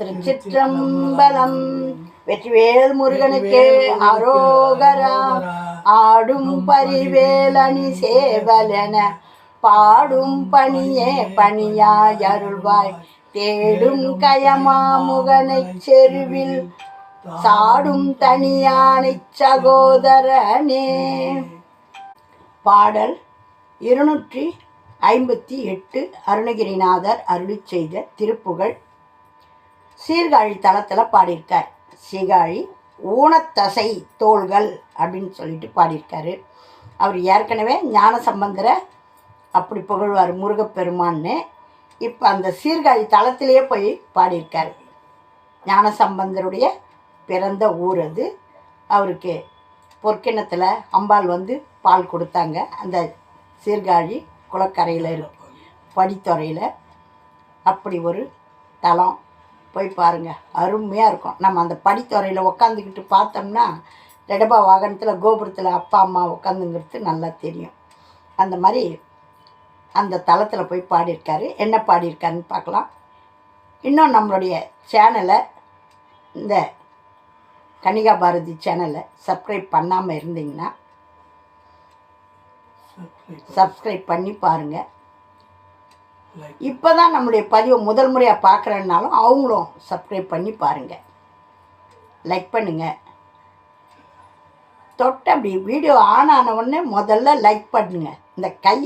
திருச்சிற்றம்பலம். வெற்றிவேல் முருகனுக்கு அரோகரா. ஆடும் பரிவேலணி சேவலென. பாடும் பணியே பணியாய் அருள்வாய். தேடும் கயமாமுகனைச் செருவில் சாடும் தனியானைச் சகோதரனே. பாடல் இருநூற்றி ஐம்பத்தி எட்டு அருணகிரிநாதர் அருளிச் செய்த திருப்புகழ் சீர்காழி தளத்தில் பாடியிருக்கார். சீர்காழி ஊனத்தசை தோள்கள் அப்படின்னு சொல்லிட்டு பாடியிருக்காரு. அவர் ஏற்கனவே ஞான சம்பந்தரை அப்படி புகழ்வார் முருகப்பெருமான்னு. இப்போ அந்த சீர்காழி தளத்திலேயே போய் பாடியிருக்கார். ஞான சம்பந்தருடைய பிறந்த ஊர் அது. அவருக்கு பொற்கிணத்தில் அம்பாள் வந்து பால் கொடுத்தாங்க. அந்த சீர்காழி குளக்கரையில் படித்துறையில் அப்படி ஒரு தலம் போய் பாருங்கள் அருமையாக இருக்கும். நம்ம அந்த படித்துறையில் உக்காந்துக்கிட்டு பார்த்தோம்னா ரெடபா வாகனத்தில் கோபுரத்தில் அப்பா அம்மா உட்காந்துங்கிறது நல்லா தெரியும். அந்த மாதிரி அந்த தளத்தில் போய் பாடியிருக்காரு. என்ன பாடியிருக்காருன்னு பார்க்கலாம். இன்னும் நம்மளுடைய சேனலை இந்த கனிகா பாரதி சேனலை சப்ஸ்கிரைப் பண்ணாமல் இருந்தீங்கன்னா சப்ஸ்கிரைப் பண்ணி பாருங்கள் இப்போ தான் நம்முடைய பதிவை முதல் முறையாக பார்க்குறேன்னாலும் அவங்களும் சப்ஸ்கிரைப் பண்ணி பாருங்கள் லைக் பண்ணுங்கள் தொட்டு அப்படி வீடியோ ஆன் ஆன உடனே முதல்ல லைக் பண்ணுங்க. இந்த கை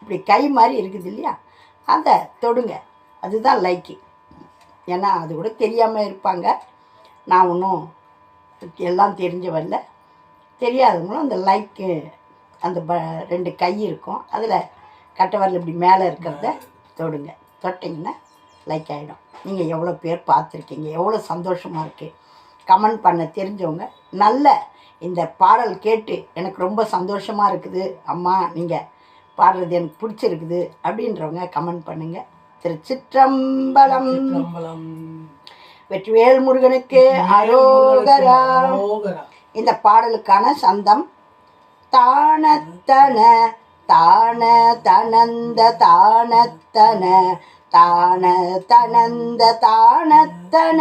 இப்படி கை மாதிரி இருக்குது இல்லையா? அதை தொடுங்க. அதுதான் லைக்கு ஏன்னா அது கூட தெரியாமல் இருப்பாங்க. நான் ஒன்றும் எல்லாம் தெரிஞ்சவல்ல. தெரியாதவங்களும் அந்த லைக்கு அந்த ப ரெண்டு கை இருக்கும். அதில் கட்டவரில் இப்படி மேலே இருக்கிறத தொடுங்க. தொட்டிங்கன்னா லைக் ஆகிடும் நீங்கள் எவ்வளோ பேர் பார்த்துருக்கீங்க எவ்வளோ சந்தோஷமாக இருக்குது கமெண்ட் பண்ண தெரிஞ்சவங்க நல்ல இந்த பாடல் கேட்டு எனக்கு ரொம்ப சந்தோஷமாக இருக்குது. அம்மா நீங்கள் பாடுறது எனக்கு பிடிச்சிருக்குது அப்படின்றவங்க கமெண்ட் பண்ணுங்கள் திருச்சிற்றம்பலம். வெற்றிவேல் முருகனுக்கு அரோகரா. இந்த பாடலுக்கான சந்தம் தானத்தன தான தனந்த தானத்தன தான தனந்த தானத்தன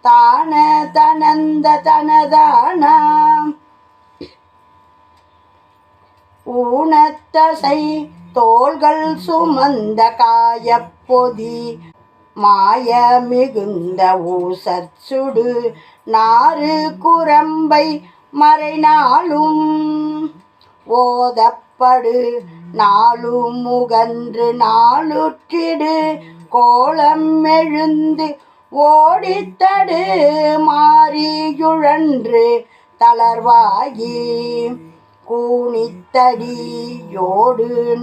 தான தனந்த தனதானாம் ஊனத்தசை தோள்கள் சுமந்த காயப்பொதி மாய மிகுந்த ஊசற்சுடு நாறு குரம்பை மறைநாளும். ஓத ஓதப்படு நாளும் முகன்று நாளுற்றிடு கோலம் எழுந்து ஓடித்தடு மாறியுழன்று தளர்வாகி கூணித்தடியோடு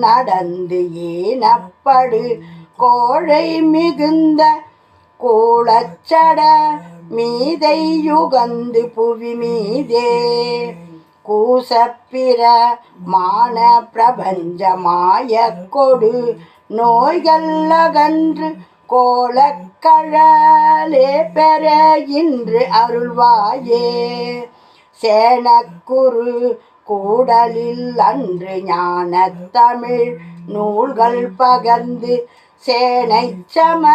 நடந்து ஏனப்படு கோழை மிகுந்த கூளச்சட மீதை யுகந்து புவி மீதே. கூசப்பிர மான பிரபஞ்சமாய கொடு. நோய்கள் அகன்று கோலக்கழலே பெற இன்று அருள்வாயே. சேனக்குரு கூடலில் அன்று ஞான தமிழ் நூல்கள் பகர்ந்து சேனை சம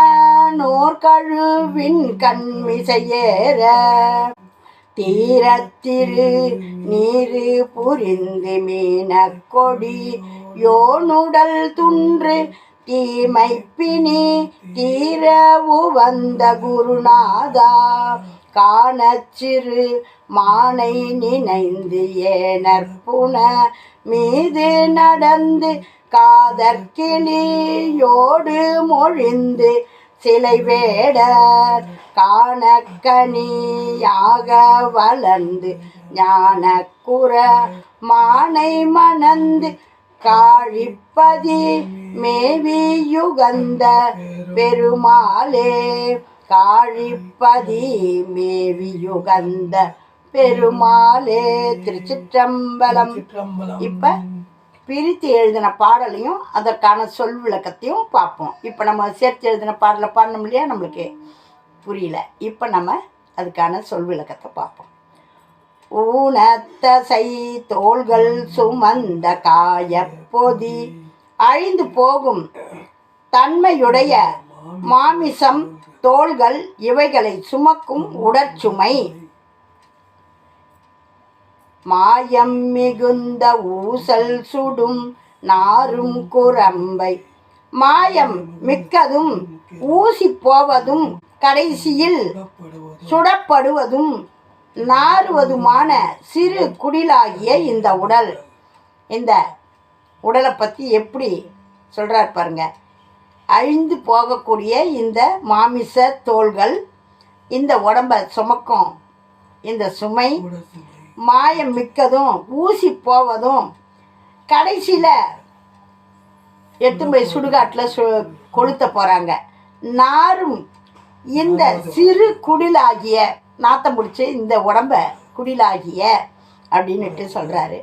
நோர்கழுவின் கண்மிசையேற. தீரத்திரு நீரு புரிந்து மீன கொடி யோனுடல் துன்று தீமை பிணி தீரவு வந்த குருநாதா. காணச்சிறு மானை நினைந்து ஏனற்புன மீது நடந்து காதற்கிளியோடு மொழிந்து சிலை வேடர் காணக்கனியாக வளர்ந்து ஞானக்குற மானை மணந்து காழிப்பதி மேவி யுகந்த பெருமாளே காழிப்பதி மேவி யுகந்த பெருமாளே திருச்சிற்றம்பலம். இப்ப பிரித்து எழுதின பாடலையும் அதற்கான சொல் விளக்கத்தையும் பார்ப்போம். இப்போ நம்ம சேர்த்து எழுதின பாடலை பாடணும் இல்லையா? நம்மளுக்கு புரியல. இப்போ நம்ம அதுக்கான சொல் விளக்கத்தை பார்ப்போம். ஊனத்தசை தோள்கள் சுமந்த காயப்பொதி அழிந்து போகும் தன்மையுடைய மாமிசம் தோள்கள் இவைகளை சுமக்கும் உடற்சுமை மாயம் மிகுந்த ஊசல் சுடும் நாரும் குரம்பை. மாயம் மிக்கதும் ஊசி போவதும் கடைசியில் சுடப்படுவதும் நாறுவதுமான சிறு குடிலாகிய இந்த உடல். இந்த உடலை பற்றி எப்படி சொல்கிறார் பாருங்க. அழிந்து போகக்கூடிய இந்த மாமிச தோள்கள் இந்த உடம்பை சுமக்கும் இந்த சுமை மாயம் மிக்கதும் ஊசி போவதும் கடைசியில் எட்டு போய் சுடுகாட்டில் சு கொளுத்த போகிறாங்க நாரும் இந்த சிறு குடிலாகிய நாத்தம் பிடிச்சி இந்த உடம்ப குடிலாகிய அப்படின்னுட்டு சொல்கிறாரு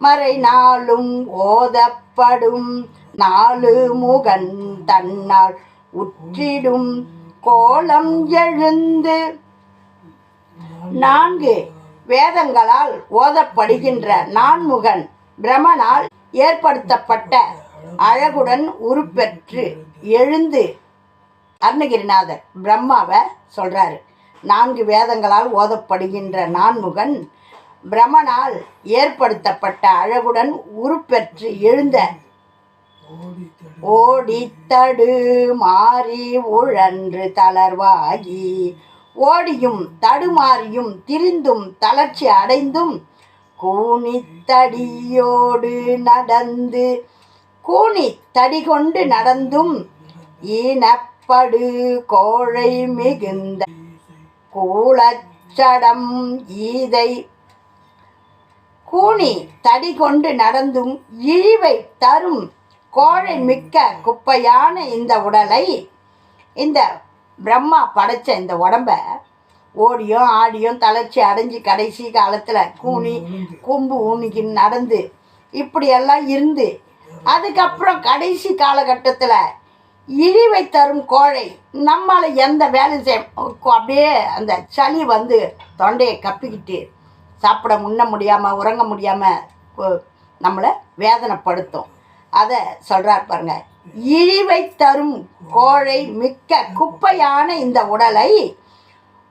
மறை நாளும் ஓதப்படும் நாலு முகன் தன்னால் உற்றிடும் கோலம் எழுந்து நான்கு வேதங்களால் ஓதப்படுகின்ற நான்முகன் பிரமனால் ஏற்படுத்தப்பட்ட அழகுடன் உருப்பெற்று எழுந்து அருணகிரிநாதர் பிரம்மாவை சொல்கிறாரு நான்கு வேதங்களால் ஓதப்படுகின்ற நான்முகன் பிரமனால் ஏற்படுத்தப்பட்ட அழகுடன் உருப்பெற்று எழுந்த ஓடித்தடு மாறி உழன்று தளர்வாகி ஓடியும் தடுமாறியும் திரிந்தும் தளர்ச்சி அடைந்தும் கூனித்தடியோடு நடந்து கூனி தடி கொண்டு நடந்தும் ஈனப்படு கோழை மிகுந்த கூலச்சடம் ஈதை. கூனி தடி கொண்டு நடந்தும் இழிவை தரும் கோழை மிக்க குப்பையான இந்த உடலை இந்த பிரம்மா படைச்ச இந்த உடம்ப ஓடியும் ஆடியும் தளர்ச்சி அடைஞ்சு கடைசி காலத்தில் கூனி கொம்பு ஊனிக்கு நடந்து இப்படியெல்லாம் இருந்து அதுக்கப்புறம் கடைசி காலகட்டத்தில் இழிவை தரும் கோழை நம்மளை எந்த வேலையும் செய்ய அப்படியே அந்த சளி வந்து தொண்டையை கப்பிக்கிட்டு சாப்பிட முன்ன முடியாமல் உறங்க முடியாமல் நம்மளை வேதனைப்படுத்தும். அதை சொல்கிறார் பாருங்க. இழிவை தரும் கோழை மிக்க குப்பையான இந்த உடலை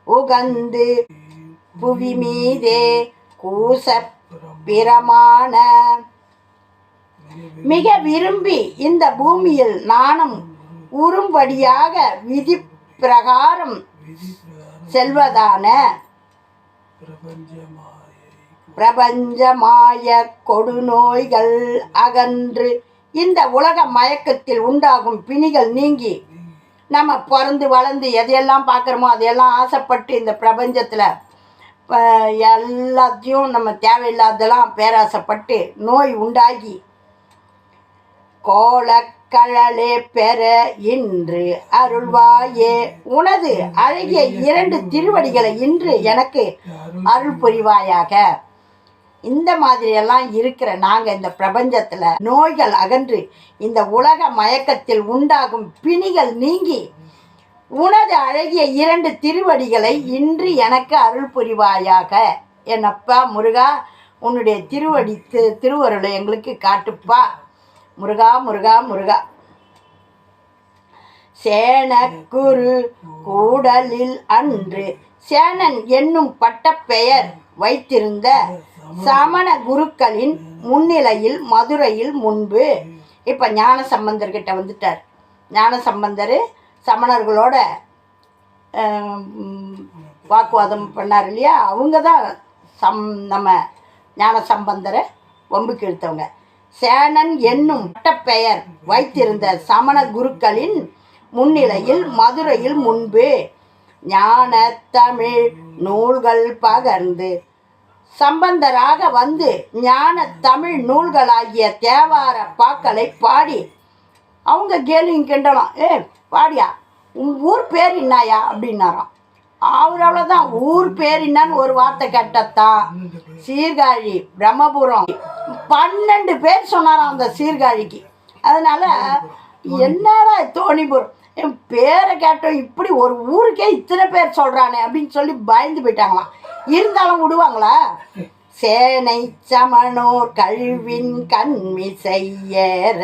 உகந்து புவி மீதே கூச பிரமான மிக விரும்பி இந்த பூமியில் நாணம் உறும்படியாக விதி பிரகாரம் செல்வதான பிரபஞ்சமாய கொடுநோய்கள் அகன்று இந்த உலக மயக்கத்தில் உண்டாகும் பிணிகள் நீங்கி நம்ம பிறந்து வளர்ந்து எதையெல்லாம் பார்க்குறோமோ அதையெல்லாம் ஆசைப்பட்டு இந்த பிரபஞ்சத்தில் எல்லாத்தையும் நம்ம தேவையில்லாதெல்லாம் பேராசைப்பட்டு நோய் உண்டாகி கோலக்கழலே பெற இன்று அருள்வாயே. உனது அழகிய இரண்டு திருவடிகளை இன்று எனக்கு அருள் புரிவாயாக. இந்த மாதிரியெல்லாம் இருக்கிற நாங்கள் இந்த பிரபஞ்சத்தில் நோய்கள் அகன்று இந்த உலக மயக்கத்தில் உண்டாகும் பிணிகள் நீங்கி உனது அழகிய இரண்டு திருவடிகளை இன்று எனக்கு அருள் புரிவாயாக. என்னப்பா முருகா உன்னுடைய திருவடி தி திருவருளை எங்களுக்கு காட்டுப்பா. முருகா முருகா முருகா. சேனக்குரு கூடலில் அன்று சேனன் என்னும் பட்டப்பெயர் வைத்திருந்த சமண குருக்களின் முன்னிலையில் மதுரையில் முன்பு. இப்போ ஞான சம்பந்தர்கிட்ட வந்துட்டார் ஞான சம்பந்தர் சமணர்களோட வாக்குவாதம் பண்ணார் இல்லையா? அவங்க தான் சம் நம்ம ஞான சம்பந்தரை வம்புக்கு இழுத்தவங்க சேனன் என்னும் பட்டப்பெயர் வைத்திருந்த சமண குருக்களின் முன்னிலையில் மதுரையில் முன்பு ஞான தமிழ் நூல்கள் பகர்ந்து சம்பந்தராக வந்து ஞான தமிழ் நூல்களாகிய தேவார பாக்களை பாடி அவங்க கேலியும் கிண்டலாம் ஏ பாடியா உன் ஊர் பேர் என்னாயா அப்படின்னாராம். அவர் அவ்வளோதான் ஊர் பேர் என்னன்னு ஒரு வார்த்தை கேட்டத்தான். சீர்காழி பிரம்மபுரம் பன்னெண்டு பேர் சொன்னாராம் அந்த சீர்காழிக்கு. அதனால் என்னடா தோணிபுரம் என் பேரை கேட்டோம் இப்படி ஒரு ஊருக்கே இத்தனை பேர் சொல்கிறானே அப்படின்னு சொல்லி பயந்து போயிட்டாங்களாம். இருந்தாலும் விடுவாங்களா? சேனை சமணோர் கழிவின் கண்மி செய்யற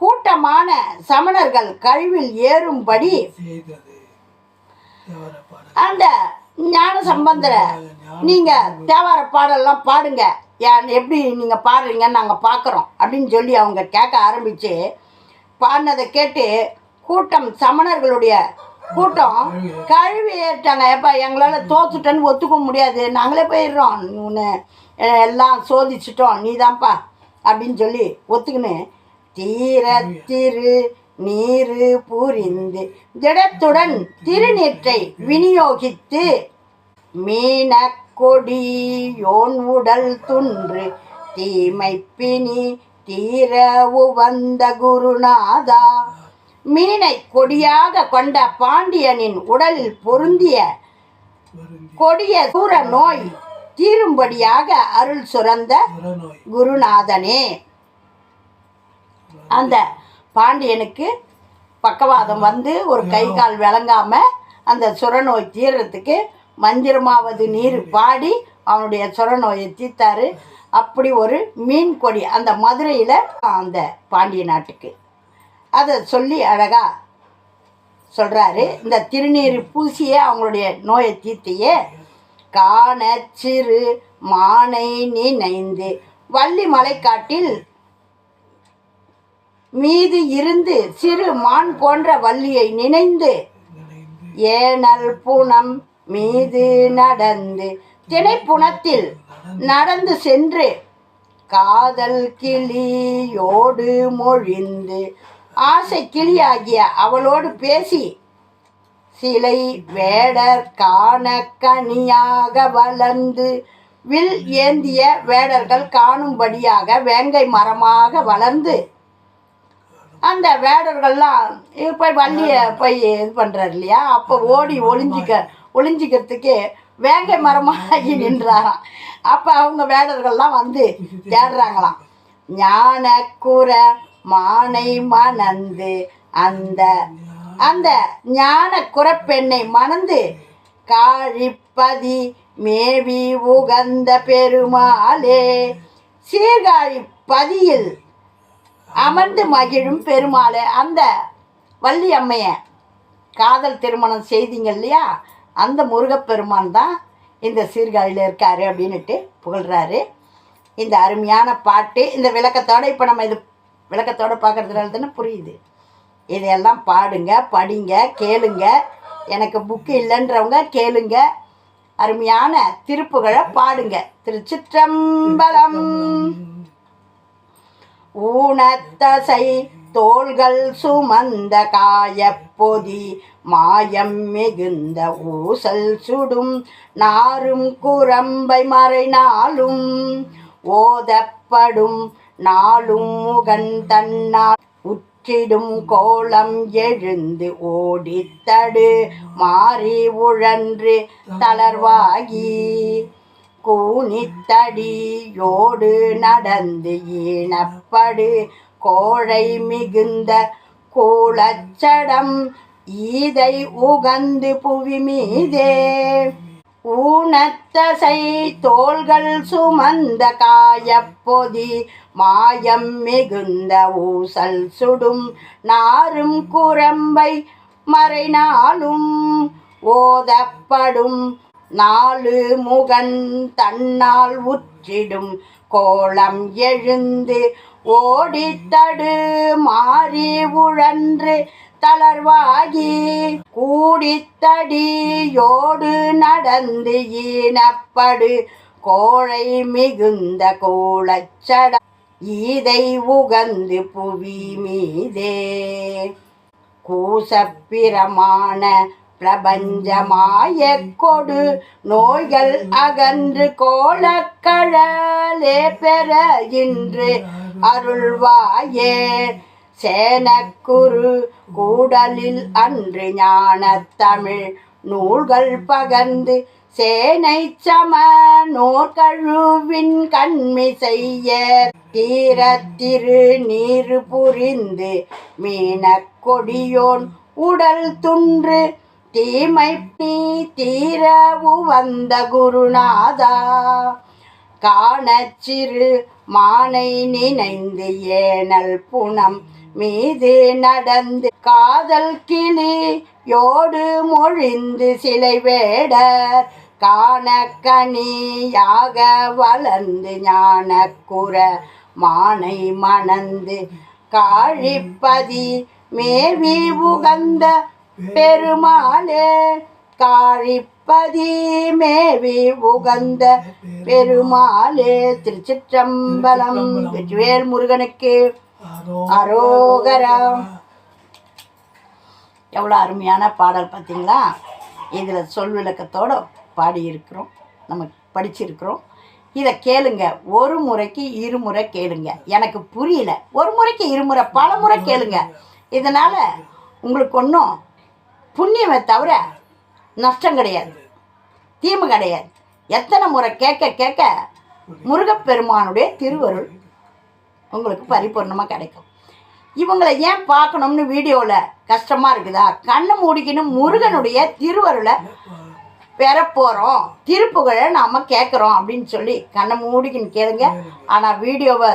கூட்டமான சமணர்கள் கழிவில் ஏறும்படி அந்த ஞான சம்பந்தரை நீங்க தேவார பாடல்லாம் பாடுங்க. ஏன் எப்படி நீங்க பாடுறீங்கன்னு நாங்க பார்க்குறோம் அப்படின்னு சொல்லி அவங்க கேட்க ஆரம்பிச்சு பாடினதை கேட்டு கூட்டம் சமணர்களுடைய கூட்டம். கழுவி ஏற்றாங்க ஏப்பா எங்களால் தோத்துட்டேன்னு ஒத்துக்க முடியாது. நாங்களே போயிடுறோம். உன்னை எல்லாம் சோதிச்சிட்டோம். நீதான்ப்பா அப்படின்னு சொல்லி ஒத்துக்கின்னு. தீர திரு நீரு புரிந்து திடத்துடன் திருநீற்றை விநியோகித்து மீன கொடி யோன் உடல் துன்று தீமைப்பினி தீரவு தீர உவந்த குருநாதா. மீனை கொடியாக கொண்ட பாண்டியனின் உடலில் பொருந்திய கொடிய தூர நோய் தீரும்படியாக அருள் சுரந்த குருநாதனே. அந்த பாண்டியனுக்கு பக்கவாதம் வந்து ஒரு கை கால் விளங்காம அந்த சுரநோய் தீர்றதுக்கு மந்திரமாவது நீர் பாடி அவனுடைய சுரநோயை தீர்த்தாரு. அப்படி ஒரு மீன் கொடி அந்த மதுரையில் அந்த பாண்டிய நாட்டுக்கு. அதை சொல்லி அழகா சொல்கிறாரு இந்த திருநீர் பூசியே அவங்களுடைய நோயை தீர்த்தியே காண சிறு மானை நினைந்து வள்ளி மலைக்காட்டில் மீது இருந்து சிறு மான் போன்ற வள்ளியை நினைந்து நினைந்து ஏனல் புனம் மீது நடந்து திணைப்புணத்தில் நடந்து சென்று காதல் கிளியோடு மொழிந்து ஆசை கிளியாகிய அவளோடு பேசி சிலை வேடர் காண கனியாக வளர்ந்து வில் ஏந்திய வேடர்கள் காணும்படியாக வேங்கை மரமாக வளர்ந்து அந்த வேடர்கள்லாம் போய் வள்ளியை போய் இது பண்ணுறாரு இல்லையா? அப்போ ஓடி ஒளிஞ்சிக்க ஒளிஞ்சிக்கிறதுக்கு வேங்கை மரமாகி நின்றாராம். அப்போ அவங்க வேடர்கள்லாம் வந்து தேடுறாங்களாம். ஞான கூரை மானை மணந்து அந்த அந்த ஞான குரப்பெண்ணை மணந்து காழிப்பதி மேவி உகந்த பெருமாளே. சீர்காழி பதியில் அமர்ந்து மகிழும் பெருமாளே. அந்த வள்ளி அம்மைய காதல் திருமணம் செய்தீங்க இல்லையா? அந்த முருகப்பெருமான் தான் இந்த சீர்காழியில் இருக்காரு அப்படின்னுட்டு புகழ்கிறாரு இந்த அருமையான பாட்டு இந்த விளக்கத்தோட இப்போ நம்ம இது விளக்கத்தோட பார்க்கறதுனால தானே புரியுது. இதையெல்லாம் பாடுங்க படிங்க கேளுங்க. எனக்கு புக்கு இல்லைன்றவங்க கேளுங்க. அருமையான திருப்புகழை பாடுங்க. திருச்சிற்றம்பலம். ஊனத்தசை தோள்கள் சுமந்த காயப்பொதி மாயம் மிகுந்த ஊசல் சுடும் நாரும் குரம்பை மறைனாலும் ஓதப்படும் நாளும் முகன் தன்னால் உற்றிடும் கோலம் எழுந்து ஓடித்தடு மாறி உழன்று தளர்வாகி கூனித்தடியோடு நடந்து ஈனப்படு கோழை மிகுந்த கோலச்சடம் ஈதை உகந்து புவி மீதே. ஊனத்தசை தோள்கள் சுமந்த காயப்பொதி மாயம் மிகுந்த ஊசல் சுடும் நாரும் குரம்பை மறைநாளும் ஓதப்படும் நாலு முகன் தன்னால் உற்றிடும் கோலம் எழுந்து ஓடித்தடு மாறி உழன்று தளர்வாகி கூடித்தடியோடு நடந்து ஈனப்படு கோழை மிகுந்த கோலச்சட ஈதை உகந்து புவி மீதே. கூசப்பிரமான பிரபஞ்சமாய கொடு நோய்கள் அகன்று கோலக்கழலே பெற இன்று அருள்வாயே. சேனக்குரு கூடலில் அன்று ஞான தமிழ் நூல்கள் பகர்ந்து சேனை சம நோர்கழுவின் கண்மிசைய செய்ய தீரத்திரு நீர் புரிந்து மீனக் கொடியோன் உடல் துன்று தீமை நீ தீர உவந்த குருநாதா. காணச் சிறு மானை நினைந்து ஏனல் புனம் மீது நடந்து காதல் கிளியோடு மொழிந்து சிலை வேடர். காண கனியாக வளர்ந்து ஞான குற மானை மணந்து காழிப்பதி மேவி உகந்த பெருமாளே. காழிப்பதி மேவி உகந்த பெருமாளே. திருச்சிற்றம்பலம். வெற்றிவேல் முருகனுக்கு. அரோகரம். எவ்வளோ அருமையான பாடல் பார்த்தீங்களா? இதில் சொல் விளக்கத்தோடு பாடியிருக்கிறோம். நம்ம படிச்சிருக்கிறோம். இதை கேளுங்க. ஒரு முறைக்கு இருமுறை கேளுங்க. எனக்கு புரியல. ஒரு முறைக்கு இருமுறை பல முறை கேளுங்க. இதனால் உங்களுக்கு ஒன்றும் புண்ணியமே தவிர நஷ்டம் கிடையாது. தீமை கிடையாது. எத்தனை முறை கேட்க கேட்க முருகப்பெருமானுடைய திருவருள் உங்களுக்கு பரிபூர்ணமாக கிடைக்கும். இவங்களை ஏன் பார்க்கணும்னு வீடியோவில் கஷ்டமாக இருக்குதா? கண்ணை மூடிக்கணும் முருகனுடைய திருவருளை பெற போகிறோம் திருப்புகழை நாம் கேட்குறோம் அப்படின்னு சொல்லி கண்ணை மூடிக்கின்னு கேளுங்க. ஆனால் வீடியோவை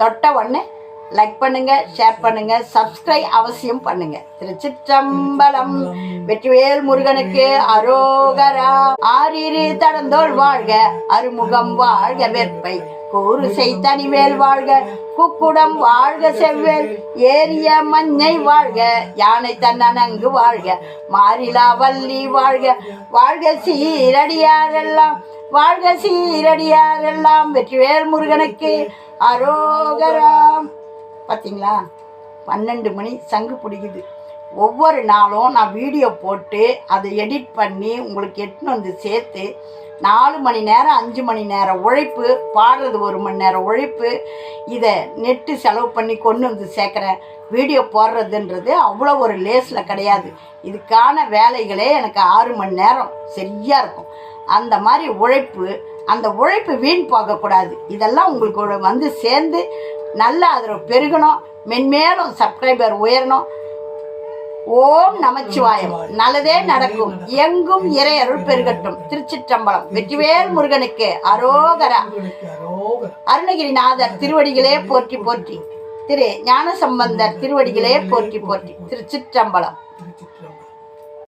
தொட்ட உடனே லைக் பண்ணுங்க ஷேர் பண்ணுங்க சப்ஸ்கிரைப் அவசியம் பண்ணுங்க. திருச்சிற்றம்பலம் வெற்றிவேல் முருகனுக்கு அரோகரா. ஆறிரு தடந்தோள் வாழ்க அருமுகம் வாழ்க வெற்பை கூறுசை தனிவேல் வாழ்க குக்குடம் வாழ்க செவ்வேல் ஏரிய மஞ்சை வாழ்க யானை தன்னனங்கு வாழ்க மாறிலா வள்ளி வாழ்க வாழ்க சீரடியாரெல்லாம் வாழ்க சீரடியாரெல்லாம் வெற்றிவேல் முருகனுக்கு அரோகராம். பார்த்தீங்களா பன்னெண்டு மணி சங்கு பிடிக்குது. ஒவ்வொரு நாளும் நான் வீடியோ போட்டு அதை எடிட் பண்ணி உங்களுக்கு எட்டுன்னு வந்து சேர்த்து நாலு மணி நேரம் அஞ்சு மணி நேரம் உழைப்பு பாடுறது ஒரு மணி நேரம் உழைப்பு இதை நெட்டு செலவு பண்ணி கொண்டு வந்து சேர்க்குறேன். வீடியோ போடுறதுன்றது அவ்வளோ ஒரு லேஸில் கிடையாது. இதுக்கான வேலைகளே எனக்கு ஆறு மணி நேரம் சரியாக இருக்கும். அந்த மாதிரி உழைப்பு அந்த உழைப்பு வீண் போகக்கூடாது. இதெல்லாம் உங்களுக்கு வந்து சேர்ந்து நல்லா அதில் பெருகணும். மென்மேலும் சப்ஸ்கிரைபர் உயரணும். ஓம் நமச்சிவாயம். நல்லதே நடக்கும். எங்கும் இறை அருள் பெருகட்டும். திருச்சிற்றம்பலம். வெற்றிவேல் முருகனுக்கு அரோகரா. அருணகிரிநாதர் திருவடிகளே போற்றி போற்றி. திரு ஞானசம்பந்தர் திருவடிகளே போற்றி போற்றி. திருச்சிற்றம்பலம்.